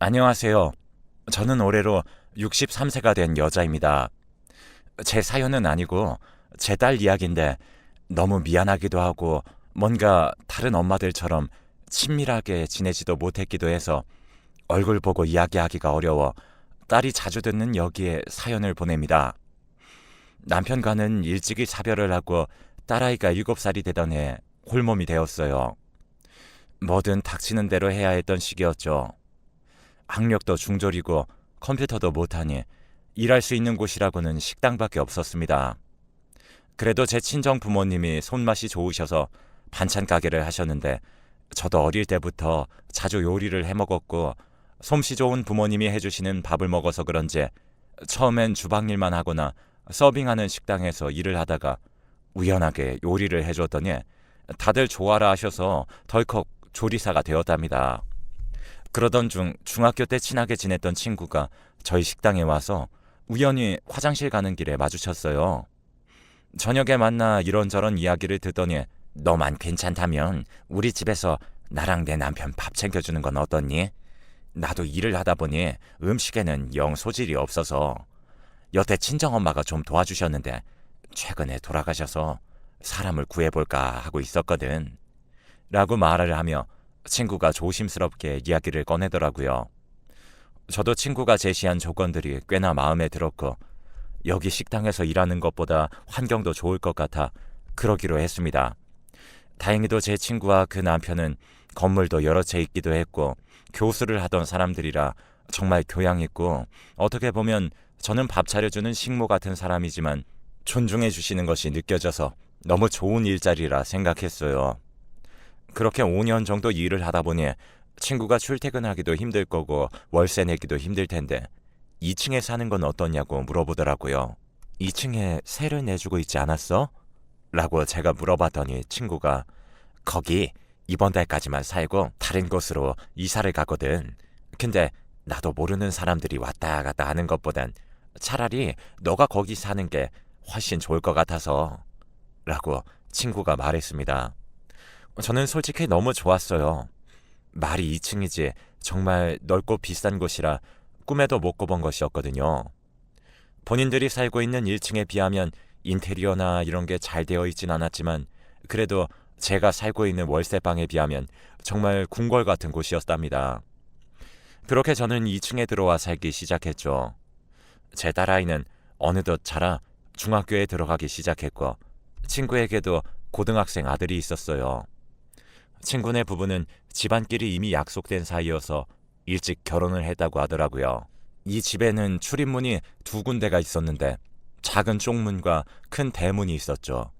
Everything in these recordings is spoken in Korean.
안녕하세요. 저는 올해로 63세가 된 여자입니다. 제 사연은 아니고 제 딸 이야기인데 너무 미안하기도 하고 뭔가 다른 엄마들처럼 친밀하게 지내지도 못했기도 해서 얼굴 보고 이야기하기가 어려워 딸이 자주 듣는 여기에 사연을 보냅니다. 남편과는 일찍이 사별을 하고 딸아이가 7살이 되던 해 홀몸이 되었어요. 뭐든 닥치는 대로 해야 했던 시기였죠. 학력도 중졸이고 컴퓨터도 못하니 일할 수 있는 곳이라고는 식당밖에 없었습니다. 그래도 제 친정 부모님이 손맛이 좋으셔서 반찬 가게를 하셨는데 저도 어릴 때부터 자주 요리를 해 먹었고 솜씨 좋은 부모님이 해주시는 밥을 먹어서 그런지 처음엔 주방 일만 하거나 서빙하는 식당에서 일을 하다가 우연하게 요리를 해줬더니 다들 좋아라 하셔서 덜컥 조리사가 되었답니다. 그러던 중 중학교 때 친하게 지냈던 친구가 저희 식당에 와서 우연히 화장실 가는 길에 마주쳤어요. 저녁에 만나 이런저런 이야기를 듣더니 너만 괜찮다면 우리 집에서 나랑 내 남편 밥 챙겨주는 건 어떻니? 나도 일을 하다 보니 음식에는 영 소질이 없어서 여태 친정엄마가 좀 도와주셨는데 최근에 돌아가셔서 사람을 구해볼까 하고 있었거든. 라고 말을 하며 친구가 조심스럽게 이야기를 꺼내더라고요. 저도 친구가 제시한 조건들이 꽤나 마음에 들었고 여기 식당에서 일하는 것보다 환경도 좋을 것 같아 그러기로 했습니다. 다행히도 제 친구와 그 남편은 건물도 여러 채 있기도 했고 교수를 하던 사람들이라 정말 교양 있고 어떻게 보면 저는 밥 차려주는 식모 같은 사람이지만 존중해 주시는 것이 느껴져서 너무 좋은 일자리라 생각했어요. 그렇게 5년 정도 일을 하다 보니 친구가 출퇴근하기도 힘들 거고 월세 내기도 힘들 텐데 2층에 사는 건 어떠냐고 물어보더라고요. 2층에 세를 내주고 있지 않았어? 라고 제가 물어봤더니 친구가 거기 이번 달까지만 살고 다른 곳으로 이사를 가거든. 근데 나도 모르는 사람들이 왔다 갔다 하는 것보단 차라리 너가 거기 사는 게 훨씬 좋을 것 같아서 라고 친구가 말했습니다. 저는 솔직히 너무 좋았어요. 말이 2층이지 정말 넓고 비싼 곳이라 꿈에도 못 꿔본 것이었거든요. 본인들이 살고 있는 1층에 비하면 인테리어나 이런 게 잘 되어 있진 않았지만 그래도 제가 살고 있는 월세방에 비하면 정말 궁궐 같은 곳이었답니다. 그렇게 저는 2층에 들어와 살기 시작했죠. 제 딸아이는 어느덧 자라 중학교에 들어가기 시작했고 친구에게도 고등학생 아들이 있었어요. 친구네 부부는 집안끼리 이미 약속된 사이여서 일찍 결혼을 했다고 하더라고요. 이 집에는 출입문이 두 군데가 있었는데 작은 쪽문과 큰 대문이 있었죠.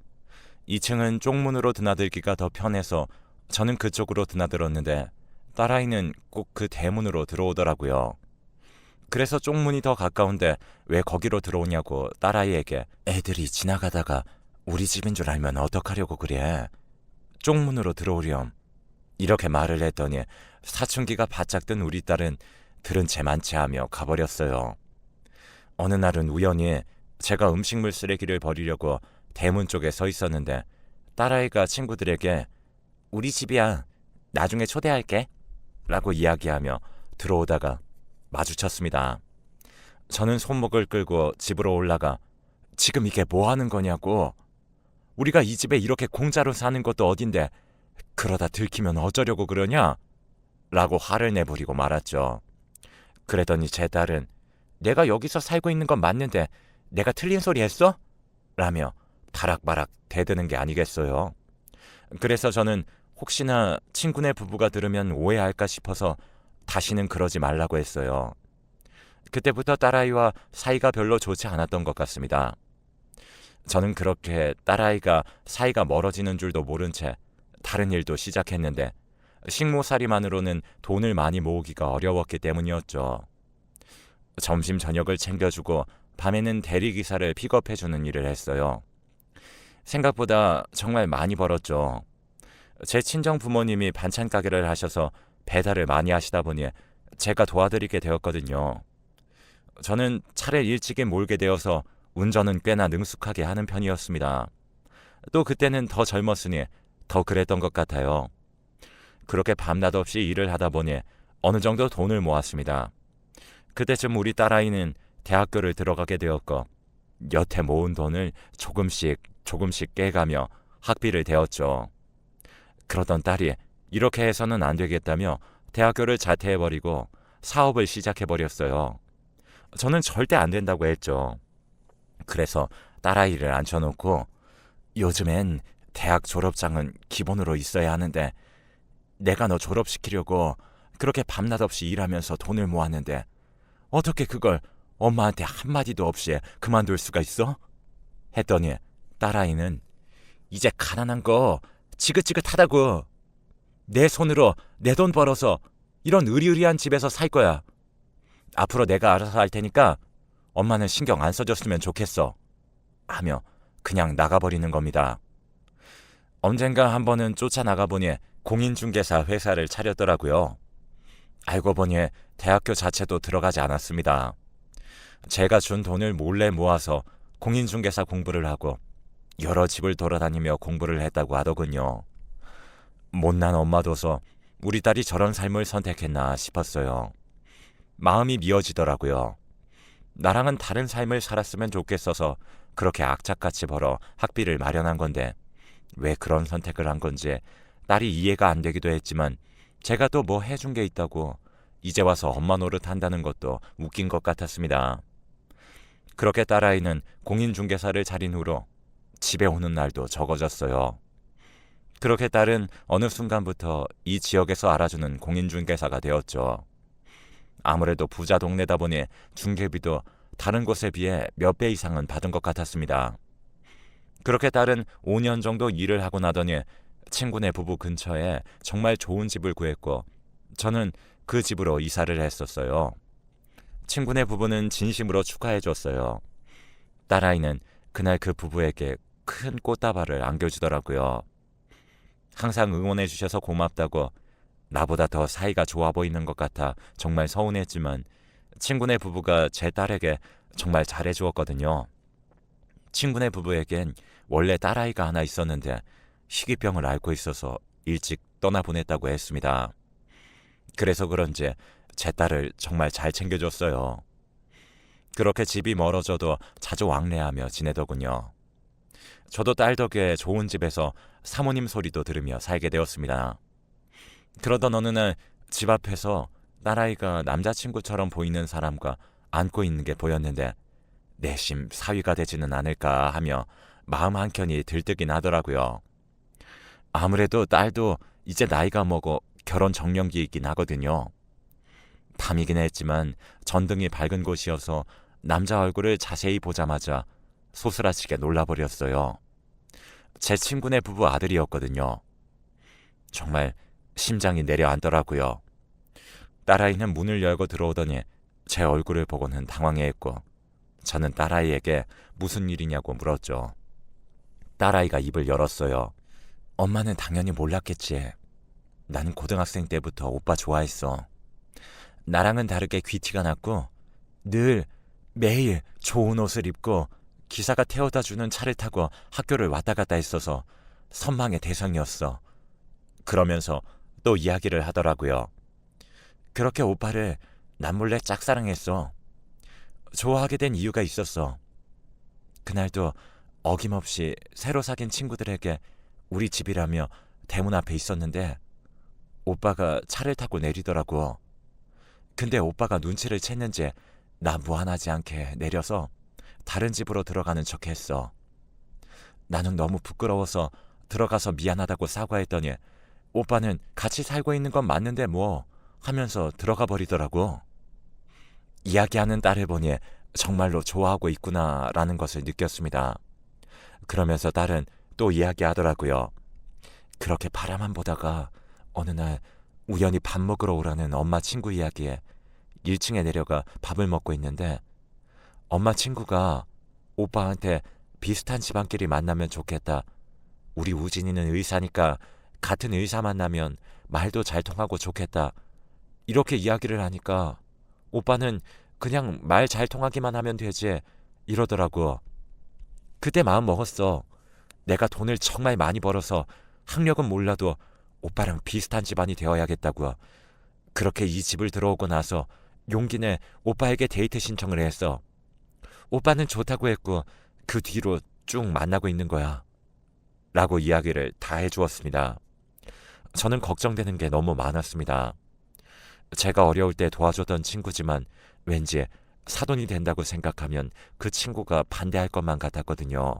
2층은 쪽문으로 드나들기가 더 편해서 저는 그쪽으로 드나들었는데 딸아이는 꼭 그 대문으로 들어오더라고요. 그래서 쪽문이 더 가까운데 왜 거기로 들어오냐고 딸아이에게 애들이 지나가다가 우리 집인 줄 알면 어떡하려고 그래. 쪽문으로 들어오렴. 이렇게 말을 했더니 사춘기가 바짝 든 우리 딸은 들은 채만 채하며 가버렸어요. 어느 날은 우연히 제가 음식물 쓰레기를 버리려고 대문 쪽에 서 있었는데 딸아이가 친구들에게 우리 집이야. 나중에 초대할게. 라고 이야기하며 들어오다가 마주쳤습니다. 저는 손목을 끌고 집으로 올라가 지금 이게 뭐 하는 거냐고. 우리가 이 집에 이렇게 공짜로 사는 것도 어딘데 그러다 들키면 어쩌려고 그러냐? 라고 화를 내부리고 말았죠. 그랬더니 제 딸은 내가 여기서 살고 있는 건 맞는데 내가 틀린 소리 했어? 라며 바락바락 대드는 게 아니겠어요. 그래서 저는 혹시나 친구네 부부가 들으면 오해할까 싶어서 다시는 그러지 말라고 했어요. 그때부터 딸아이와 사이가 별로 좋지 않았던 것 같습니다. 저는 그렇게 딸아이가 사이가 멀어지는 줄도 모른 채 다른 일도 시작했는데 식모살이만으로는 돈을 많이 모으기가 어려웠기 때문이었죠. 점심 저녁을 챙겨주고 밤에는 대리기사를 픽업해주는 일을 했어요. 생각보다 정말 많이 벌었죠. 제 친정 부모님이 반찬 가게를 하셔서 배달을 많이 하시다 보니 제가 도와드리게 되었거든요. 저는 차를 일찍이 몰게 되어서 운전은 꽤나 능숙하게 하는 편이었습니다. 또 그때는 더 젊었으니 더 그랬던 것 같아요. 그렇게 밤낮 없이 일을 하다 보니 어느 정도 돈을 모았습니다. 그때쯤 우리 딸아이는 대학교를 들어가게 되었고 여태 모은 돈을 조금씩 조금씩 깨가며 학비를 대었죠. 그러던 딸이 이렇게 해서는 안 되겠다며 대학교를 자퇴해버리고 사업을 시작해버렸어요. 저는 절대 안 된다고 했죠. 그래서 딸아이를 앉혀놓고 요즘엔 대학 졸업장은 기본으로 있어야 하는데 내가 너 졸업시키려고 그렇게 밤낮 없이 일하면서 돈을 모았는데 어떻게 그걸 엄마한테 한마디도 없이 그만둘 수가 있어? 했더니 딸아이는 이제 가난한 거 지긋지긋하다고 내 손으로 내 돈 벌어서 이런 의리의리한 집에서 살 거야. 앞으로 내가 알아서 할 테니까 엄마는 신경 안 써줬으면 좋겠어. 하며 그냥 나가버리는 겁니다. 언젠가 한 번은 쫓아나가보니 공인중개사 회사를 차렸더라고요. 알고 보니 대학교 자체도 들어가지 않았습니다. 제가 준 돈을 몰래 모아서 공인중개사 공부를 하고 여러 집을 돌아다니며 공부를 했다고 하더군요. 못난 엄마도서 우리 딸이 저런 삶을 선택했나 싶었어요. 마음이 미어지더라고요. 나랑은 다른 삶을 살았으면 좋겠어서 그렇게 악착같이 벌어 학비를 마련한 건데 왜 그런 선택을 한 건지 딸이 이해가 안 되기도 했지만 제가 또 뭐 해준 게 있다고 이제 와서 엄마 노릇 한다는 것도 웃긴 것 같았습니다. 그렇게 딸아이는 공인중개사를 차린 후로 집에 오는 날도 적어졌어요. 그렇게 딸은 어느 순간부터 이 지역에서 알아주는 공인중개사가 되었죠. 아무래도 부자 동네다 보니 중개비도 다른 곳에 비해 몇 배 이상은 받은 것 같았습니다. 그렇게 딸은 5년 정도 일을 하고 나더니 친구네 부부 근처에 정말 좋은 집을 구했고 저는 그 집으로 이사를 했었어요. 친구네 부부는 진심으로 축하해 줬어요. 딸아이는 그날 그 부부에게 큰 꽃다발을 안겨주더라고요. 항상 응원해 주셔서 고맙다고 나보다 더 사이가 좋아 보이는 것 같아 정말 서운했지만 친구네 부부가 제 딸에게 정말 잘해 주었거든요. 친구네 부부에겐 원래 딸아이가 하나 있었는데 희귀병을 앓고 있어서 일찍 떠나보냈다고 했습니다. 그래서 그런지 제 딸을 정말 잘 챙겨줬어요. 그렇게 집이 멀어져도 자주 왕래하며 지내더군요. 저도 딸 덕에 좋은 집에서 사모님 소리도 들으며 살게 되었습니다. 그러던 어느 날 집 앞에서 딸아이가 남자친구처럼 보이는 사람과 안고 있는 게 보였는데 내심 사위가 되지는 않을까 하며 마음 한켠이 들뜨긴 하더라고요. 아무래도 딸도 이제 나이가 먹어 결혼 정년기에 있긴 하거든요. 밤이긴 했지만 전등이 밝은 곳이어서 남자 얼굴을 자세히 보자마자 소스라치게 놀라버렸어요. 제 친구네 부부 아들이었거든요. 정말 심장이 내려앉더라고요. 딸아이는 문을 열고 들어오더니 제 얼굴을 보고는 당황해했고 저는 딸아이에게 무슨 일이냐고 물었죠. 딸아이가 입을 열었어요. 엄마는 당연히 몰랐겠지. 나는 고등학생 때부터 오빠 좋아했어. 나랑은 다르게 귀티가 났고 늘 매일 좋은 옷을 입고 기사가 태워다 주는 차를 타고 학교를 왔다 갔다 했어서 선망의 대상이었어. 그러면서 또 이야기를 하더라고요. 그렇게 오빠를 남몰래 짝사랑했어. 좋아하게 된 이유가 있었어. 그날도 어김없이 새로 사귄 친구들에게 우리 집이라며 대문 앞에 있었는데 오빠가 차를 타고 내리더라고. 근데 오빠가 눈치를 챘는지 나 무한하지 않게 내려서 다른 집으로 들어가는 척 했어. 나는 너무 부끄러워서 들어가서 미안하다고 사과했더니 오빠는 같이 살고 있는 건 맞는데 뭐 하면서 들어가 버리더라고. 이야기하는 딸을 보니 정말로 좋아하고 있구나라는 것을 느꼈습니다. 그러면서 딸은 또 이야기하더라고요. 그렇게 바라만 보다가 어느 날 우연히 밥 먹으러 오라는 엄마 친구 이야기에 1층에 내려가 밥을 먹고 있는데 엄마 친구가 오빠한테 비슷한 집안끼리 만나면 좋겠다. 우리 우진이는 의사니까 같은 의사 만나면 말도 잘 통하고 좋겠다. 이렇게 이야기를 하니까 오빠는 그냥 말 잘 통하기만 하면 되지 이러더라고. 그때 마음 먹었어. 내가 돈을 정말 많이 벌어서 학력은 몰라도 오빠랑 비슷한 집안이 되어야겠다고. 그렇게 이 집을 들어오고 나서 용기 내 오빠에게 데이트 신청을 했어. 오빠는 좋다고 했고 그 뒤로 쭉 만나고 있는 거야. 라고 이야기를 다 해주었습니다. 저는 걱정되는 게 너무 많았습니다. 제가 어려울 때 도와줬던 친구지만 왠지 사돈이 된다고 생각하면 그 친구가 반대할 것만 같았거든요.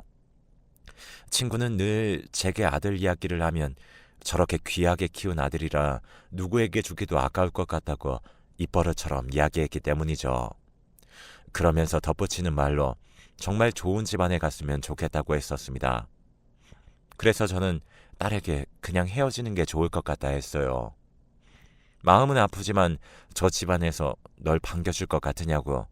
친구는 늘 제게 아들 이야기를 하면 저렇게 귀하게 키운 아들이라 누구에게 주기도 아까울 것 같다고 입버릇처럼 이야기했기 때문이죠. 그러면서 덧붙이는 말로 정말 좋은 집안에 갔으면 좋겠다고 했었습니다. 그래서 저는 딸에게 그냥 헤어지는 게 좋을 것 같다 했어요. 마음은 아프지만 저 집안에서 널 반겨줄 것 같으냐고.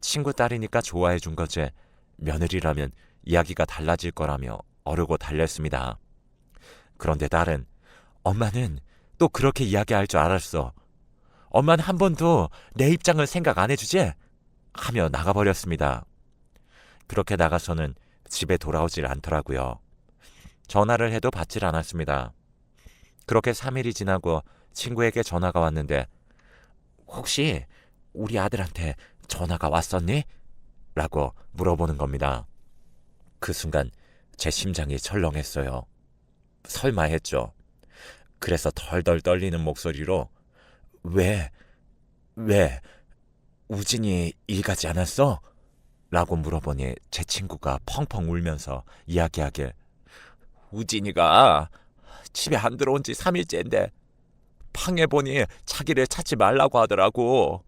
친구 딸이니까 좋아해 준 거지. 며느리라면 이야기가 달라질 거라며 어르고 달랬습니다. 그런데 딸은 엄마는 또 그렇게 이야기할 줄 알았어. 엄마는 한 번도 내 입장을 생각 안 해주지? 하며 나가버렸습니다. 그렇게 나가서는 집에 돌아오질 않더라고요. 전화를 해도 받질 않았습니다. 그렇게 3일이 지나고 친구에게 전화가 왔는데 혹시 우리 아들한테 전화가 왔었니? 라고 물어보는 겁니다. 그 순간 제 심장이 철렁했어요. 설마 했죠. 그래서 덜덜 떨리는 목소리로 왜, 왜, 우진이 일 가지 않았어? 라고 물어보니 제 친구가 펑펑 울면서 이야기하길 우진이가 집에 안 들어온 지 3일째인데 방에 보니 자기를 찾지 말라고 하더라고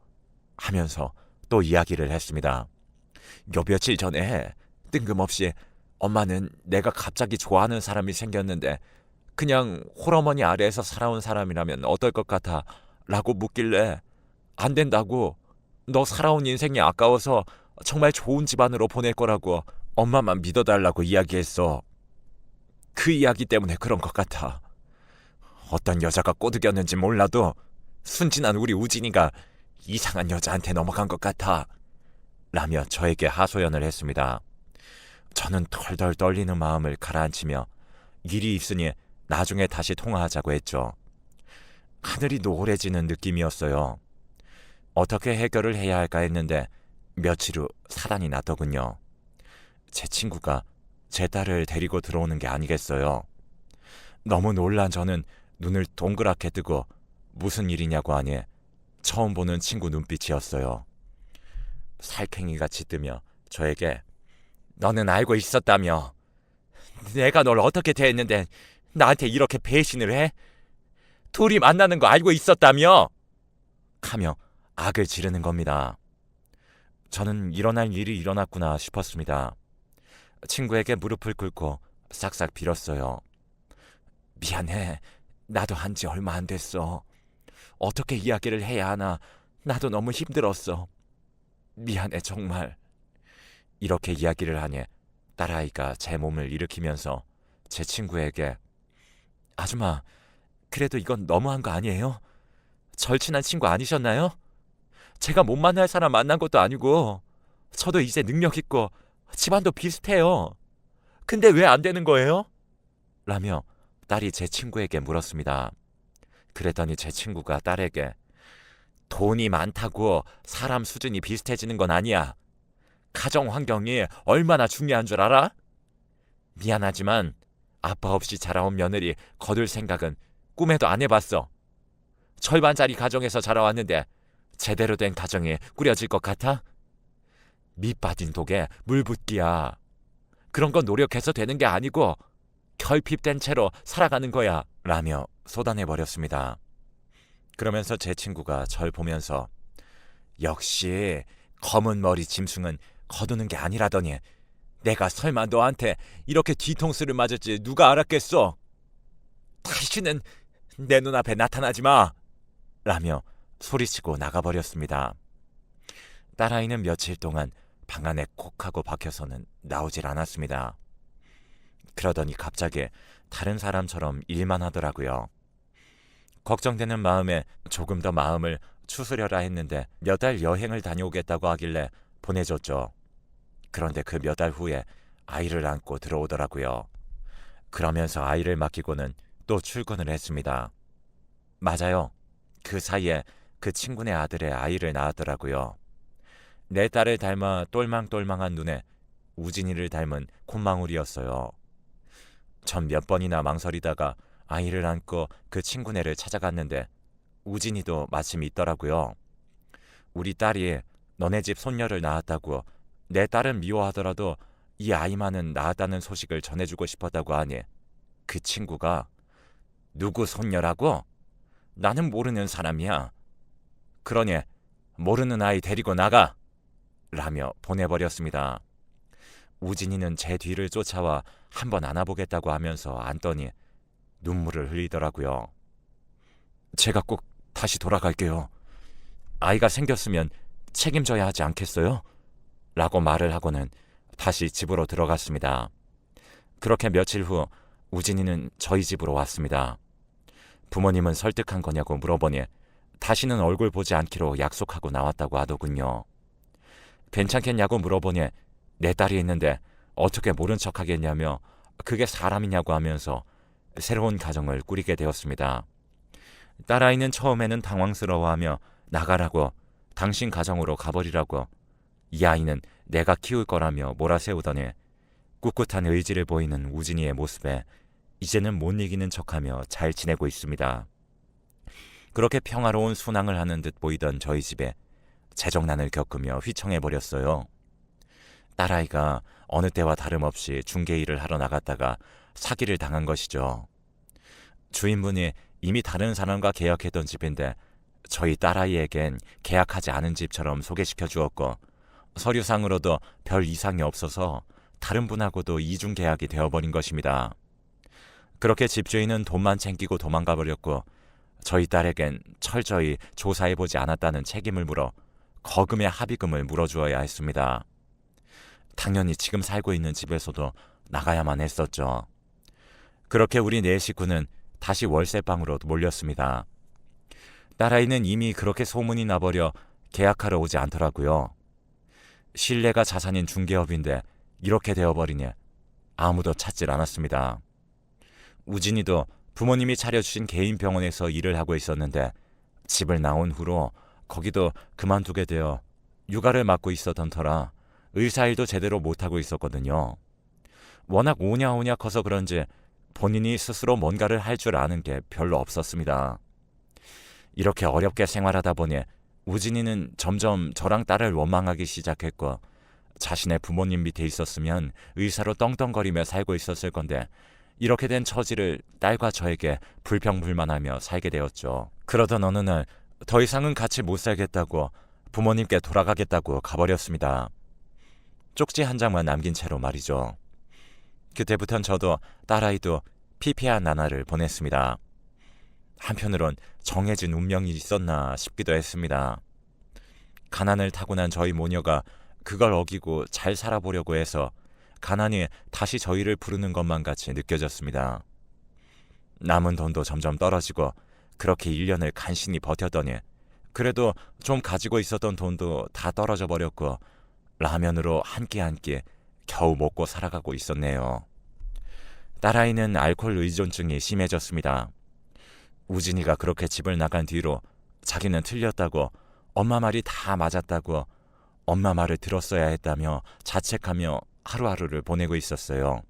하면서 또 이야기를 했습니다. 요 며칠 전에 뜬금없이 엄마는 내가 갑자기 좋아하는 사람이 생겼는데 그냥 홀어머니 아래에서 살아온 사람이라면 어떨 것 같아 라고 묻길래 안 된다고 너 살아온 인생이 아까워서 정말 좋은 집안으로 보낼 거라고 엄마만 믿어달라고 이야기했어. 그 이야기 때문에 그런 것 같아. 어떤 여자가 꼬드겼는지 몰라도 순진한 우리 우진이가 이상한 여자한테 넘어간 것 같아. 라며 저에게 하소연을 했습니다. 저는 덜덜 떨리는 마음을 가라앉히며 일이 있으니 나중에 다시 통화하자고 했죠. 하늘이 노래지는 느낌이었어요. 어떻게 해결을 해야 할까 했는데 며칠 후 사단이 났더군요. 제 친구가 제 딸을 데리고 들어오는 게 아니겠어요. 너무 놀란 저는 눈을 동그랗게 뜨고 무슨 일이냐고 하니 처음 보는 친구 눈빛이었어요. 살쾡이 같이 뜨며 저에게 너는 알고 있었다며 내가 널 어떻게 대했는데 나한테 이렇게 배신을 해? 둘이 만나는 거 알고 있었다며 하며 악을 지르는 겁니다. 저는 일어날 일이 일어났구나 싶었습니다. 친구에게 무릎을 꿇고 싹싹 빌었어요. 미안해. 나도 한 지 얼마 안 됐어. 어떻게 이야기를 해야 하나 나도 너무 힘들었어. 미안해 정말. 이렇게 이야기를 하니 딸아이가 제 몸을 일으키면서 제 친구에게 아줌마 그래도 이건 너무한 거 아니에요? 절친한 친구 아니셨나요? 제가 못 만날 사람 만난 것도 아니고 저도 이제 능력 있고 집안도 비슷해요. 근데 왜 안 되는 거예요? 라며 딸이 제 친구에게 물었습니다. 그랬더니 제 친구가 딸에게 돈이 많다고 사람 수준이 비슷해지는 건 아니야. 가정 환경이 얼마나 중요한 줄 알아? 미안하지만 아빠 없이 자라온 며느리 거둘 생각은 꿈에도 안 해봤어. 절반짜리 가정에서 자라왔는데 제대로 된 가정이 꾸려질 것 같아? 밑 빠진 독에 물 붓기야. 그런 건 노력해서 되는 게 아니고 결핍된 채로 살아가는 거야. 라며 쏟아내 버렸습니다. 그러면서 제 친구가 절 보면서 역시 검은 머리 짐승은 거두는 게 아니라더니 내가 설마 너한테 이렇게 뒤통수를 맞을지 누가 알았겠어? 다시는 내 눈앞에 나타나지 마! 라며 소리치고 나가버렸습니다. 딸아이는 며칠 동안 방 안에 콕 하고 박혀서는 나오질 않았습니다. 그러더니 갑자기 다른 사람처럼 일만 하더라고요. 걱정되는 마음에 조금 더 마음을 추스려라 했는데 몇 달 여행을 다녀오겠다고 하길래 보내줬죠. 그런데 그 몇 달 후에 아이를 안고 들어오더라고요. 그러면서 아이를 맡기고는 또 출근을 했습니다. 맞아요. 그 사이에 그 친구네 아들의 아이를 낳았더라고요. 내 딸을 닮아 똘망똘망한 눈에 우진이를 닮은 콧망울이었어요. 전 몇 번이나 망설이다가 아이를 안고 그 친구네를 찾아갔는데 우진이도 마침 있더라고요. 우리 딸이 너네 집 손녀를 낳았다고 내 딸은 미워하더라도 이 아이만은 낳았다는 소식을 전해주고 싶었다고 하니 그 친구가 누구 손녀라고? 나는 모르는 사람이야. 그러니 모르는 아이 데리고 나가! 라며 보내버렸습니다. 우진이는 제 뒤를 쫓아와 한번 안아보겠다고 하면서 안더니 눈물을 흘리더라고요. 제가 꼭 다시 돌아갈게요. 아이가 생겼으면 책임져야 하지 않겠어요? 라고 말을 하고는 다시 집으로 들어갔습니다. 그렇게 며칠 후 우진이는 저희 집으로 왔습니다. 부모님은 설득한 거냐고 물어보니 다시는 얼굴 보지 않기로 약속하고 나왔다고 하더군요. 괜찮겠냐고 물어보니 내 딸이 있는데 어떻게 모른 척 하겠냐며 그게 사람이냐고 하면서 새로운 가정을 꾸리게 되었습니다. 딸아이는 처음에는 당황스러워하며 나가라고 당신 가정으로 가버리라고 이 아이는 내가 키울 거라며 몰아세우더니 꿋꿋한 의지를 보이는 우진이의 모습에 이제는 못 이기는 척하며 잘 지내고 있습니다. 그렇게 평화로운 순항을 하는 듯 보이던 저희 집에 재정난을 겪으며 휘청해 버렸어요. 딸아이가 어느 때와 다름없이 중개 일을 하러 나갔다가 사기를 당한 것이죠. 주인분이 이미 다른 사람과 계약했던 집인데 저희 딸아이에겐 계약하지 않은 집처럼 소개시켜 주었고 서류상으로도 별 이상이 없어서 다른 분하고도 이중 계약이 되어버린 것입니다. 그렇게 집주인은 돈만 챙기고 도망가 버렸고 저희 딸에겐 철저히 조사해보지 않았다는 책임을 물어 거금의 합의금을 물어주어야 했습니다. 당연히 지금 살고 있는 집에서도 나가야만 했었죠. 그렇게 우리 네 식구는 다시 월세방으로 몰렸습니다. 딸아이는 이미 그렇게 소문이 나버려 계약하러 오지 않더라고요. 신뢰가 자산인 중개업인데 이렇게 되어버리니 아무도 찾질 않았습니다. 우진이도 부모님이 차려주신 개인 병원에서 일을 하고 있었는데 집을 나온 후로 거기도 그만두게 되어 육아를 맡고 있었던 터라 의사 일도 제대로 못하고 있었거든요. 워낙 오냐오냐 커서 그런지 본인이 스스로 뭔가를 할 줄 아는 게 별로 없었습니다. 이렇게 어렵게 생활하다 보니 우진이는 점점 저랑 딸을 원망하기 시작했고 자신의 부모님 밑에 있었으면 의사로 떵떵거리며 살고 있었을 건데 이렇게 된 처지를 딸과 저에게 불평불만하며 살게 되었죠. 그러던 어느 날 더 이상은 같이 못 살겠다고 부모님께 돌아가겠다고 가버렸습니다. 쪽지 한 장만 남긴 채로 말이죠. 그때부턴 저도 딸아이도 피피한 나날을 보냈습니다. 한편으론 정해진 운명이 있었나 싶기도 했습니다. 가난을 타고난 저희 모녀가 그걸 어기고 잘 살아보려고 해서 가난이 다시 저희를 부르는 것만 같이 느껴졌습니다. 남은 돈도 점점 떨어지고 그렇게 1년을 간신히 버텼더니 그래도 좀 가지고 있었던 돈도 다 떨어져 버렸고 라면으로 한 끼 한 끼 겨우 먹고 살아가고 있었네요. 딸아이는 알코올 의존증이 심해졌습니다. 우진이가 그렇게 집을 나간 뒤로 자기는 틀렸다고 엄마 말이 다 맞았다고 엄마 말을 들었어야 했다며 자책하며 하루하루를 보내고 있었어요.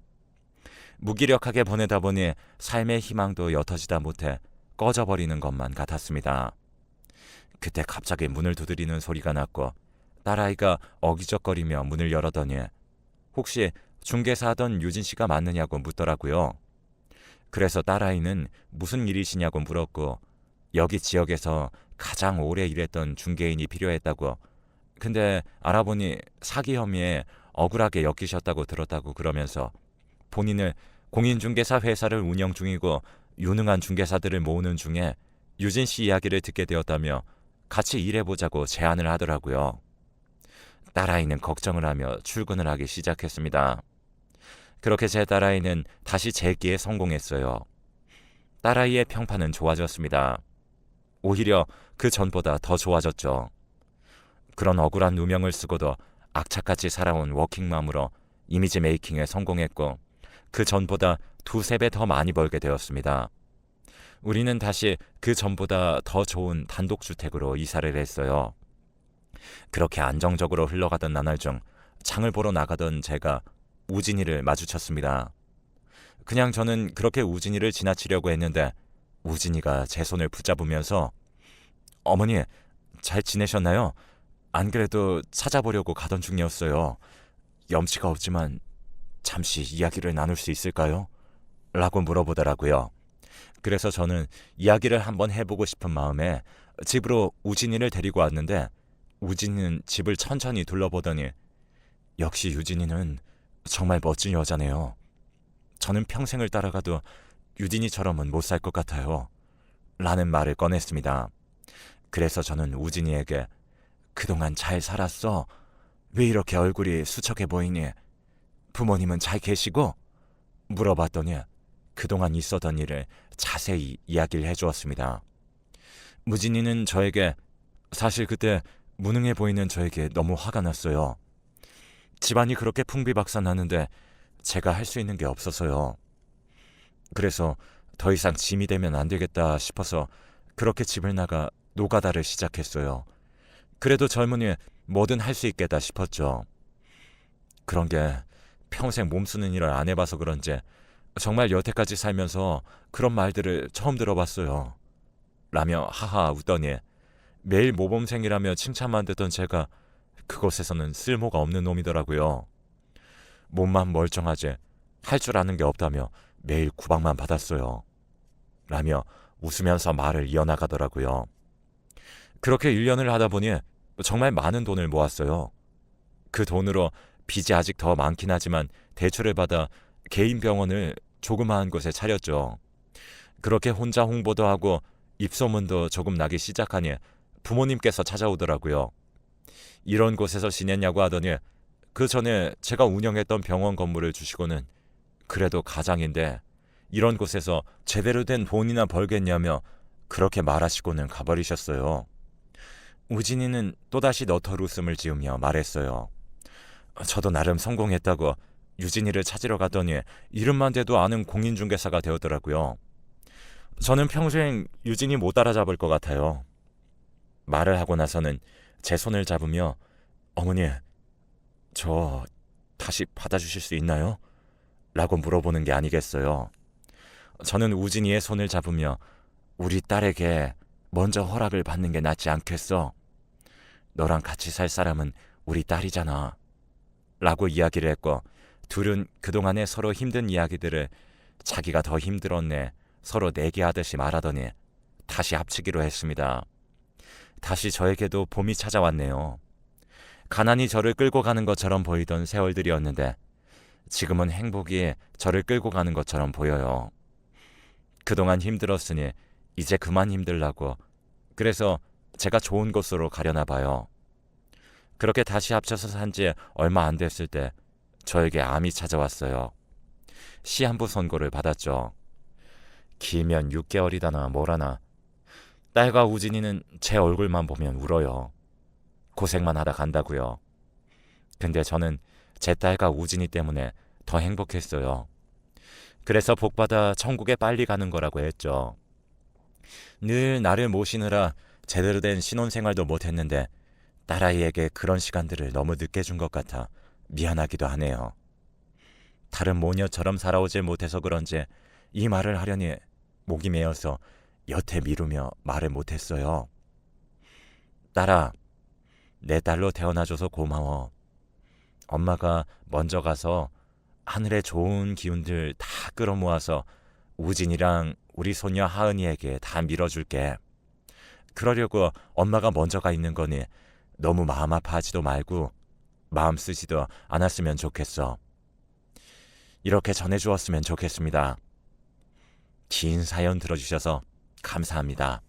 무기력하게 보내다 보니 삶의 희망도 옅어지다 못해 꺼져버리는 것만 같았습니다. 그때 갑자기 문을 두드리는 소리가 났고 딸아이가 어기적거리며 문을 열어더니 혹시 중개사 하던 유진 씨가 맞느냐고 묻더라고요. 그래서 딸아이는 무슨 일이시냐고 물었고 여기 지역에서 가장 오래 일했던 중개인이 필요했다고 근데 알아보니 사기 혐의에 억울하게 엮이셨다고 들었다고 그러면서 본인을 공인중개사 회사를 운영 중이고 유능한 중개사들을 모으는 중에 유진 씨 이야기를 듣게 되었다며 같이 일해보자고 제안을 하더라고요. 딸아이는 걱정을 하며 출근을 하기 시작했습니다. 그렇게 제 딸아이는 다시 재기에 성공했어요. 딸아이의 평판은 좋아졌습니다. 오히려 그 전보다 더 좋아졌죠. 그런 억울한 누명을 쓰고도 악착같이 살아온 워킹맘으로 이미지 메이킹에 성공했고 그 전보다 두세 배 더 많이 벌게 되었습니다. 우리는 다시 그 전보다 더 좋은 단독주택으로 이사를 했어요. 그렇게 안정적으로 흘러가던 나날 중 장을 보러 나가던 제가 우진이를 마주쳤습니다. 그냥 저는 그렇게 우진이를 지나치려고 했는데 우진이가 제 손을 붙잡으면서 어머니 잘 지내셨나요? 안 그래도 찾아보려고 가던 중이었어요. 염치가 없지만 잠시 이야기를 나눌 수 있을까요? 라고 물어보더라고요. 그래서 저는 이야기를 한번 해보고 싶은 마음에 집으로 우진이를 데리고 왔는데 우진이는 집을 천천히 둘러보더니 역시 유진이는 정말 멋진 여자네요. 저는 평생을 따라가도 유진이처럼은 못 살 것 같아요. 라는 말을 꺼냈습니다. 그래서 저는 우진이에게 그동안 잘 살았어? 왜 이렇게 얼굴이 수척해 보이니? 부모님은 잘 계시고? 물어봤더니 그동안 있었던 일을 자세히 이야기를 해주었습니다. 무진이는 저에게 사실 그때 무능해 보이는 저에게 너무 화가 났어요. 집안이 그렇게 풍비박산하는데 제가 할 수 있는 게 없어서요. 그래서 더 이상 짐이 되면 안 되겠다 싶어서 그렇게 집을 나가 노가다를 시작했어요. 그래도 젊으니 뭐든 할 수 있겠다 싶었죠. 그런 게 평생 몸쓰는 일을 안 해봐서 그런지 정말 여태까지 살면서 그런 말들을 처음 들어봤어요. 라며 하하 웃더니 매일 모범생이라며 칭찬만 듣던 제가 그곳에서는 쓸모가 없는 놈이더라고요. 몸만 멀쩡하지 할 줄 아는 게 없다며 매일 구박만 받았어요. 라며 웃으면서 말을 이어나가더라고요. 그렇게 1년을 하다 보니 정말 많은 돈을 모았어요. 그 돈으로 빚이 아직 더 많긴 하지만 대출을 받아 개인 병원을 조그마한 곳에 차렸죠. 그렇게 혼자 홍보도 하고 입소문도 조금 나기 시작하니 부모님께서 찾아오더라고요. 이런 곳에서 지냈냐고 하더니 그 전에 제가 운영했던 병원 건물을 주시고는 그래도 가장인데 이런 곳에서 제대로 된 돈이나 벌겠냐며 그렇게 말하시고는 가버리셨어요. 우진이는 또다시 너털 웃음을 지으며 말했어요. 저도 나름 성공했다고 유진이를 찾으러 가더니 이름만 대도 아는 공인중개사가 되었더라고요. 저는 평생 유진이 못 따라잡을 것 같아요. 말을 하고 나서는 제 손을 잡으며 어머니, 저 다시 받아주실 수 있나요? 라고 물어보는 게 아니겠어요. 저는 우진이의 손을 잡으며 우리 딸에게 먼저 허락을 받는 게 낫지 않겠어? 너랑 같이 살 사람은 우리 딸이잖아. 라고 이야기를 했고 둘은 그동안의 서로 힘든 이야기들을 자기가 더 힘들었네 서로 내기하듯이 말하더니 다시 합치기로 했습니다. 다시 저에게도 봄이 찾아왔네요. 가난이 저를 끌고 가는 것처럼 보이던 세월들이었는데 지금은 행복이 저를 끌고 가는 것처럼 보여요. 그동안 힘들었으니 이제 그만 힘들라고 그래서 제가 좋은 곳으로 가려나 봐요. 그렇게 다시 합쳐서 산 지 얼마 안 됐을 때 저에게 암이 찾아왔어요. 시한부 선고를 받았죠. 길면 6개월이다나 뭐라나. 딸과 우진이는 제 얼굴만 보면 울어요. 고생만 하다 간다고요. 근데 저는 제 딸과 우진이 때문에 더 행복했어요. 그래서 복받아 천국에 빨리 가는 거라고 했죠. 늘 나를 모시느라 제대로 된 신혼생활도 못했는데 딸아이에게 그런 시간들을 너무 늦게 준 것 같아 미안하기도 하네요. 다른 모녀처럼 살아오질 못해서 그런지 이 말을 하려니 목이 메어서 여태 미루며 말을 못했어요. 딸아, 내 딸로 태어나줘서 고마워. 엄마가 먼저 가서 하늘의 좋은 기운들 다 끌어모아서 우진이랑 우리 소녀 하은이에게 다 밀어줄게. 그러려고 엄마가 먼저 가 있는 거니 너무 마음 아파하지도 말고 마음 쓰지도 않았으면 좋겠어. 이렇게 전해주었으면 좋겠습니다. 긴 사연 들어주셔서 감사합니다.